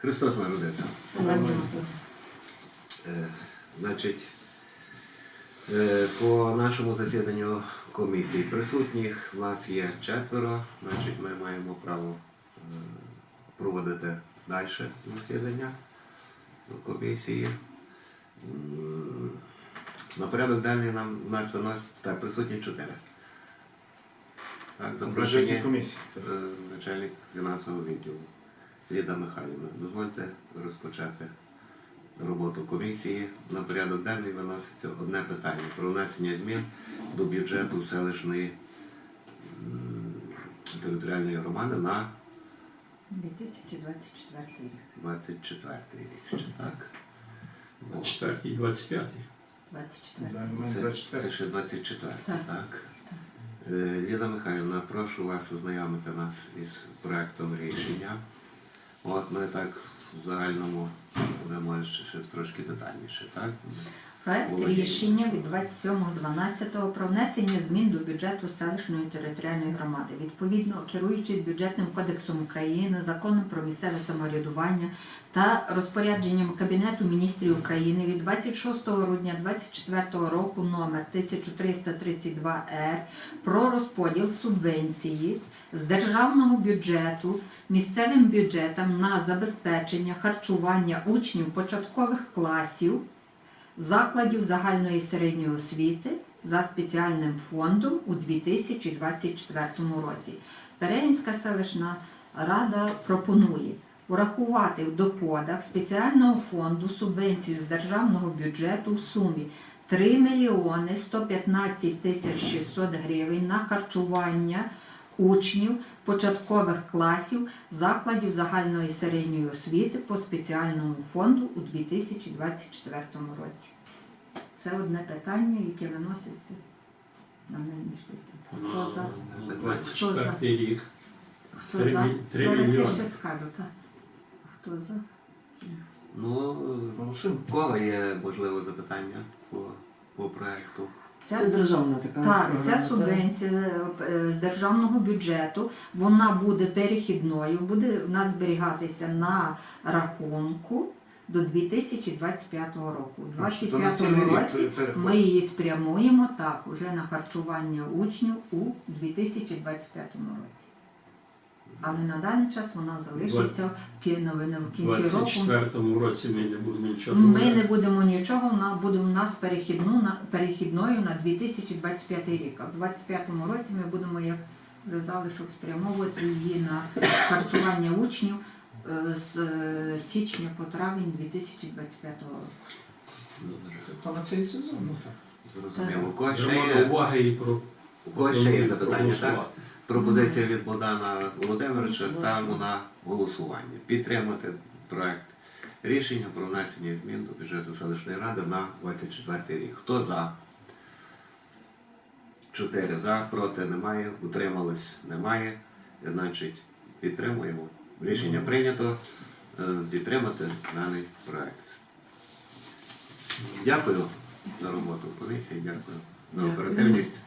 Христос народився. Е, Значить, е, по нашому засіданню комісії присутніх нас є четверо, значить ми маємо право е, проводити далі засідання комісії. На порядок денний нам у нас виносить так, присутні чотири. Так, запрошені комісії. е, начальник фінансового відділу Ліда Михайлівна. Дозвольте розпочати роботу комісії. На порядок денний виноситься одне питання про внесення змін до бюджету селищної територіальної громади на 2024 рік. 24 рік. Ще так? 24 і 25. 24. Це, це ще 24, Так. так? Е, Ліда Михайлівна, прошу вас ознайомити нас із проектом рішення. От ми так в загальному, будемо ще, ще трошки детальніше, так? Проект рішення від 27.12 про внесення змін до бюджету селищної територіальної громади. Відповідно, керуючись бюджетним кодексом України, законом про місцеве самоврядування та розпорядженням Кабінету міністрів України від 26 грудня 2024 року номер 1332-Р про розподіл субвенції з державного бюджету місцевим бюджетам на забезпечення харчування учнів початкових класів закладів загальної середньої освіти за спеціальним фондом у 2024 році. Перегінська селищна рада пропонує урахувати в доходах спеціального фонду субвенцію з державного бюджету в сумі 3 мільйони 115 тисяч 600 гривень на харчування учнів початкових класів закладів загальної середньої освіти по спеціальному фонду у 2024 році. Це одне питання, яке виноситься на нинішній день. Хто за? 24 рік. Хто Три за? мі- три Зараз я мільйони. ще скажу, так. Хто за? Ну, Голосуємо. кого є, можливо, запитання по, по проекту? Ця Це державна така. Так, ця субвенція е, з державного бюджету, вона буде перехідною, буде в нас зберігатися на рахунку до 2025 року. У А, що, то на 2025 році ми її спрямуємо так, уже на харчування учнів у 2025 році. Але на даний час вона залишиться в кі- в кінці року. 24 році ми не будемо нічого Ми не будемо нічого, вона буде у нас перехідну, на, перехідною на 2025 рік. А в 2025 році ми будемо, як вже залишок, спрямовувати її на харчування учнів е, з е, січня по травень 2025 року. То на цей сезон, ну так. Зрозуміло. У кого ще є, уваги і про у кого ще є запитання, так? проголосувати. Пропозиція від Богдана Володимировича ставимо на голосування. Підтримати проект рішення про внесення змін до бюджету селищної ради на 24 рік. Хто за? Чотири за, проти немає, утримались немає. Значить, підтримуємо. Рішення прийнято. Е, Підтримати даний проект. Дякую за роботу комісії, дякую за оперативність.